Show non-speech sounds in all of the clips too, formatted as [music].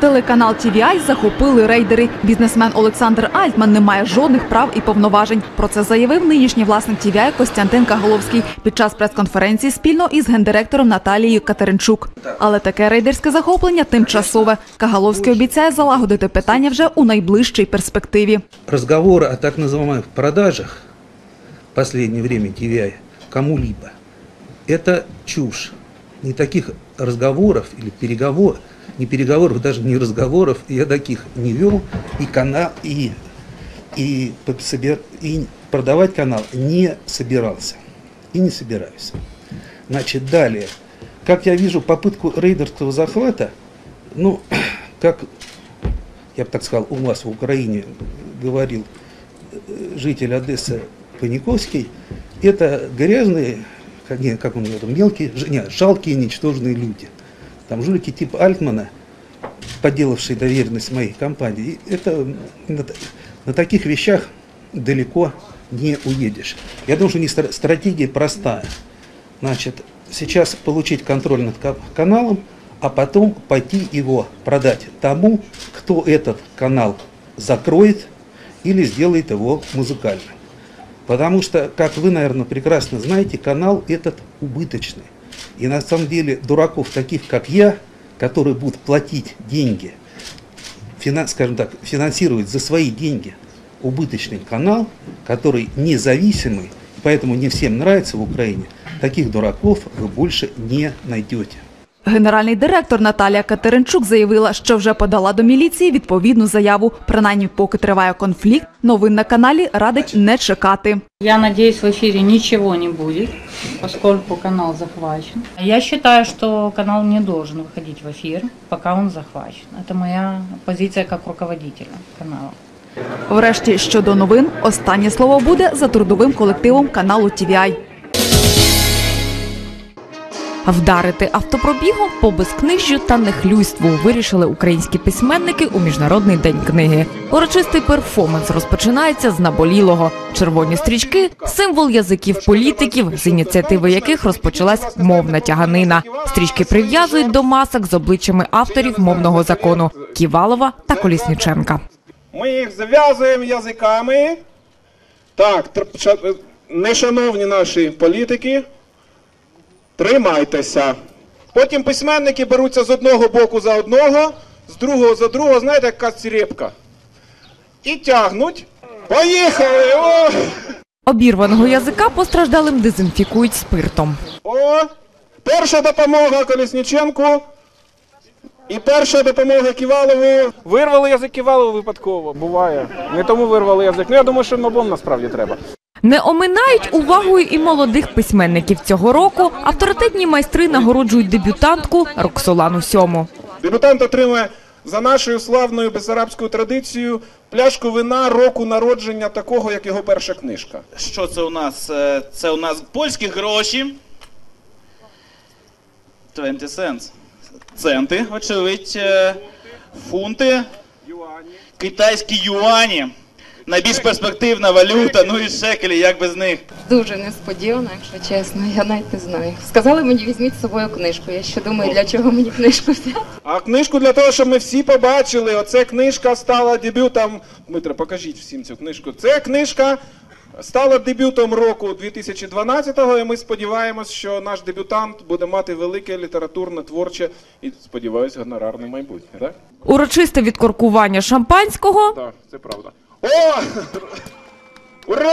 Телеканал TVI захопили рейдери. Бізнесмен Олександр Альтман не має жодних прав і повноважень. Про це заявив нинішній власник TVI Костянтин Каголовський під час прес-конференції спільно із гендиректором Наталією Катеринчук. Але таке рейдерське захоплення тимчасове. Каголовський обіцяє залагодити питання вже у найближчій перспективі. разговоры о так называемых продажах в последнее время TVI кому-либо, это чушь. Никаких разговоров или переговоров, не переговоров, даже не разговоров, я таких не вел, и канал, и, и, и продавать канал не собирался. И не собираюсь. Значит, далее. Как я вижу попытку рейдерского захвата, ну, [clears throat] как я бы так сказал, у вас в Украине говорил э, житель Одессы Паниковский, это грязные, как, он говорил, мелкие, ж- не, жалкие, ничтожные люди. Там жулики типа Альтмана, подделавшие доверенность моей компании, это на, на таких вещах далеко не уедешь. Я думаю, что не стра- стратегия простая. Значит, сейчас получить контроль над ка- каналом, а потом пойти его продать тому, кто этот канал закроет или сделает его музыкальным. Потому что, как вы, наверное, прекрасно знаете, канал этот убыточный. И на самом деле дураков таких, как я, которые будут платить деньги, фина- скажем так, финансировать за свои деньги убыточный канал, который независимый, поэтому не всем нравится в Украине, таких дураков вы больше не найдете. Генеральний директор Наталія Катеринчук заявила, що вже подала до міліції відповідну заяву. Принаймні, поки триває конфлікт, новин на каналі радить не чекати. Я надеюсь, в эфире ничего не будет, поскольку канал захвачен. Я считаю, что канал не должен выходить в эфир, пока он захвачен. Это моя позиция как руководителя канала. Врешті, щодо новин, останнє слово буде за трудовим колективом каналу TVI. Вдарити автопробігом по безкнижжю та нехлюйству вирішили українські письменники у міжнародний день книги. Урочистий перформанс розпочинається з наболілого. Червоні стрічки символ язиків політиків, з ініціативи яких розпочалась мовна тяганина. Стрічки прив'язують до масок з обличчями авторів мовного закону Ківалова та Колісніченка. Ми їх зав'язуємо язиками. Так, ша- нешановні наші політики, тримайтеся. Потім письменники беруться з одного боку за одного, з другого за другого, знаєте, як кацірепка. І тягнуть. Поїхали! О! Обірваного язика постраждалим дезінфікують спиртом. О! Перша допомога Колісніченку. І перша допомога Ківалову. Вирвали язик Ківалову випадково. Буває. Не тому вирвали язик. Ну я думаю, що набом насправді треба. Не оминають увагою і молодих письменників цього року. Авторитетні майстри нагороджують дебютантку Роксолану Сьому. Дебютант отримує за нашою славною безарабською традицією пляшку вина року народження такого, як його перша книжка. Що це у нас? Е, Це у нас польські гроші. 20 cents. Центи, очевидь, е, фунти, китайські юані. Найбільш перспективна валюта, ну і шекелі, як без них. Дуже несподівано, якщо чесно. Я навіть не знаю. Сказали мені, візьміть з собою книжку. Я ще думаю, для чого мені книжку взяти. А книжку для того, щоб ми всі побачили. Оце книжка стала дебютом. Дмитро, покажіть всім цю книжку. Це книжка стала дебютом року 2012-го, і ми сподіваємось, що наш дебютант буде мати велике літературне, творче і сподіваюсь, гонорарне майбутнє. Так? Урочисте відкоркування шампанського Так, це правда. О! Ура!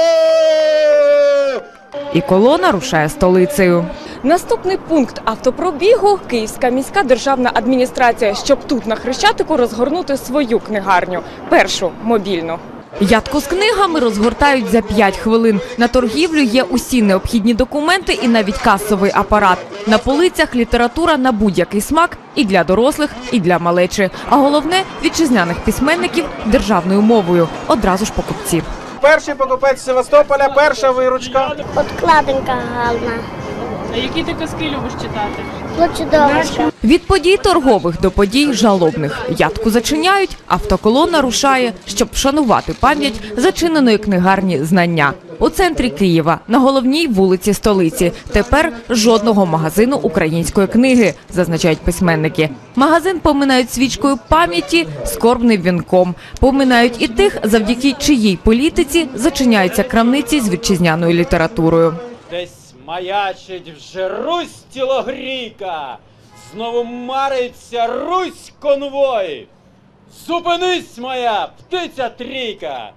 і колона рушає столицею. Наступний пункт автопробігу Київська міська державна адміністрація, щоб тут на Хрещатику розгорнути свою книгарню, першу мобільну. Ядку з книгами розгортають за 5 хвилин. На торгівлю є усі необхідні документи і навіть касовий апарат. На полицях література на будь-який смак і для дорослих, і для малечі. А головне вітчизняних письменників державною мовою. Одразу ж покупці. Перший покупець Севастополя, перша виручка. Подкладинка гарна. А які ти казки любиш читати? Хлопчудовиська. Від подій торгових до подій жалобних. Ядку зачиняють, автоколона рушає, щоб вшанувати пам'ять зачиненої книгарні знання. У центрі Києва, на головній вулиці столиці. Тепер жодного магазину української книги, зазначають письменники. Магазин поминають свічкою пам'яті, скорбним вінком. Поминають і тих, завдяки чиїй політиці зачиняються крамниці з вітчизняною літературою. Маячить вже Русь тілогріка, знову мариться Русь конвой. Зупинись, моя птиця трійка!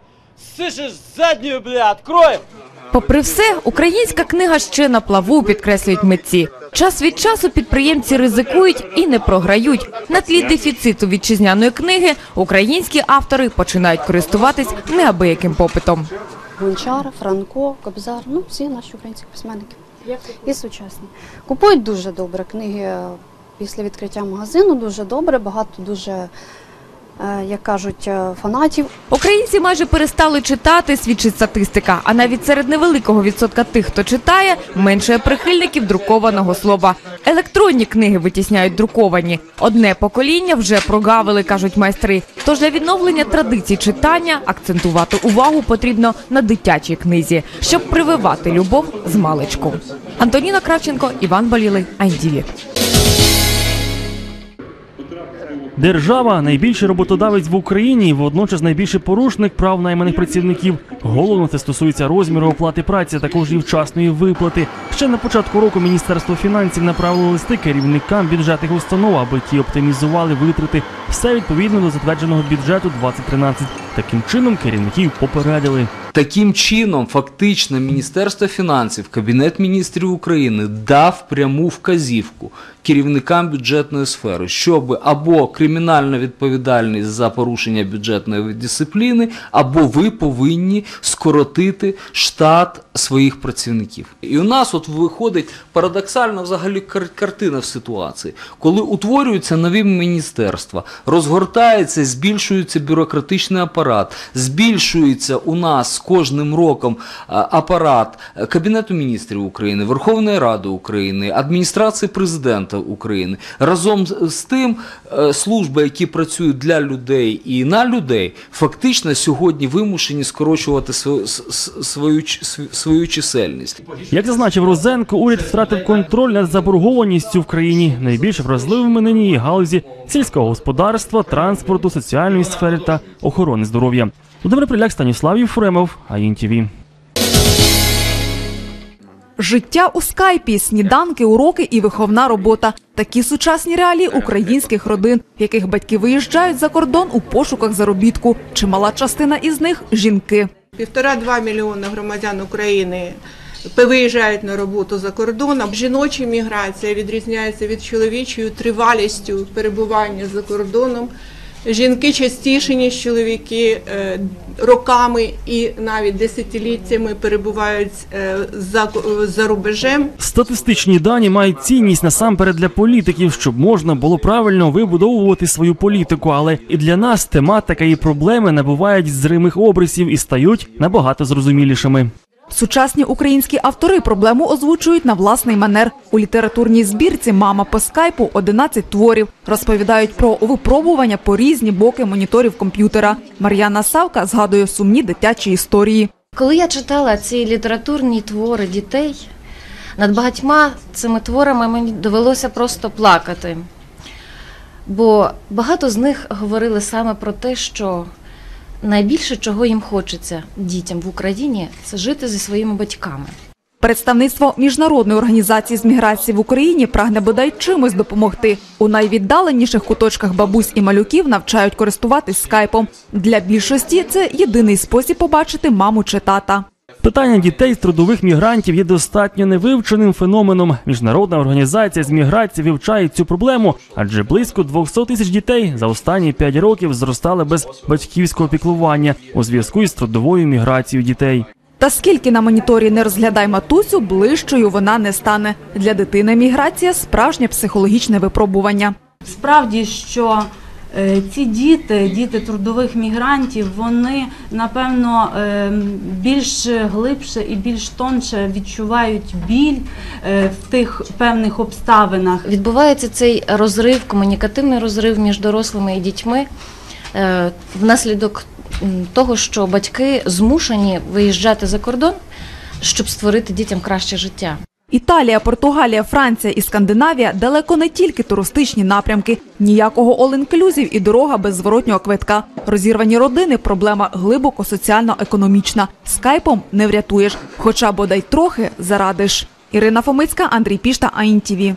Сишиш задню, бля, открой! Попри все, українська книга ще на плаву, підкреслюють митці. Час від часу підприємці ризикують і не програють. На тлі дефіциту вітчизняної книги українські автори починають користуватись неабияким попитом. Гончар, Франко, Кобзар, ну всі наші українські письменники. І сучасні. Купують дуже добре книги після відкриття магазину, дуже добре, багато дуже, як кажуть, е, фанатів. Українці майже перестали читати, свідчить статистика. А навіть серед невеликого відсотка тих, хто читає, менше прихильників друкованого слова. Електронні книги витісняють друковані. Одне покоління вже прогавили, кажуть майстри. Тож для відновлення традицій читання акцентувати увагу потрібно на дитячій книзі, щоб прививати любов з маличку. Антоніна Кравченко, Іван Балілий, INTV. Держава найбільший роботодавець в Україні, і водночас найбільший порушник прав найманих працівників. Головно це стосується розміру оплати праці, також і вчасної виплати. Ще на початку року Міністерство фінансів направило листи керівникам бюджетних установ, аби ті оптимізували витрати все відповідно до затвердженого бюджету 2013. Таким чином керівників попередили. Таким чином, фактично, Міністерство фінансів, Кабінет міністрів України дав пряму вказівку керівникам бюджетної сфери, щоб або кримінальна відповідальність за порушення бюджетної дисципліни, або ви повинні скоротити штат своїх працівників. І у нас от виходить парадоксальна взагалі кар- картина в ситуації, коли утворюються нові міністерства, розгортається, збільшується бюрократичний апарат, збільшується у нас кожним роком апарат Кабінету міністрів України, Верховної Ради України, адміністрації президента України. Разом з- тим, е, служби, які працюють для людей і на людей, фактично сьогодні вимушені скорочувати свою, свою, свою чисельність. Як зазначив Розенко, уряд втратив контроль над заборгованістю в країні. Найбільш вразливими нині є галузі сільського господарства, транспорту, соціальної сфери та охорони здоров'я. Володимир Приляк, Станіслав Єфремов, АІНТВ. Життя у скайпі, сніданки, уроки і виховна робота. Такі сучасні реалії українських родин, яких батьки виїжджають за кордон у пошуках заробітку. Чимала частина із них жінки. Півтора-два мільйони громадян України виїжджають на роботу за кордоном. Жіноча міграція відрізняється від чоловічої тривалістю перебування за кордоном. Жінки частіше, ніж чоловіки, е, роками і навіть десятиліттями перебувають е, за, за рубежем. Статистичні дані мають цінність насамперед для політиків, щоб можна було правильно вибудовувати свою політику. Але і для нас тематика і проблеми набувають зримих обрисів і стають набагато зрозумілішими. Сучасні українські автори проблему озвучують на власний манер. У літературній збірці Мама по скайпу 11 творів розповідають про випробування по різні боки моніторів комп'ютера. Мар'яна Савка згадує сумні дитячі історії. Коли я читала ці літературні твори дітей, над багатьма цими творами мені довелося просто плакати. Бо багато з них говорили саме про те, що найбільше чого їм хочеться дітям в Україні це жити зі своїми батьками. Представництво міжнародної організації з міграції в Україні прагне бодай чимось допомогти. У найвіддаленіших куточках бабусь і малюків навчають користуватись скайпом. Для більшості це єдиний спосіб побачити маму чи тата. Питання дітей з трудових мігрантів є достатньо невивченим феноменом. Міжнародна організація з міграції вивчає цю проблему, адже близько 200 тисяч дітей за останні 5 років зростали без батьківського піклування у зв'язку із трудовою міграцією дітей. Та скільки на моніторі не розглядай матусю, ближчою вона не стане. Для дитини міграція справжнє психологічне випробування. Справді, що Ці діти, діти трудових мігрантів, вони напевно е, більш глибше і більш тонше відчувають біль е, в тих певних обставинах. Відбувається цей розрив, комунікативний розрив між дорослими і дітьми е, внаслідок того, що батьки змушені виїжджати за кордон, щоб створити дітям краще життя. Італія, Португалія, Франція і Скандинавія далеко не тільки туристичні напрямки, ніякого all-inclusive і дорога без зворотнього квитка. Розірвані родини проблема глибоко соціально-економічна. Скайпом не врятуєш, хоча бодай трохи зарадиш. Ірина Фомицька, Андрій Пішта, АІНТІВІ.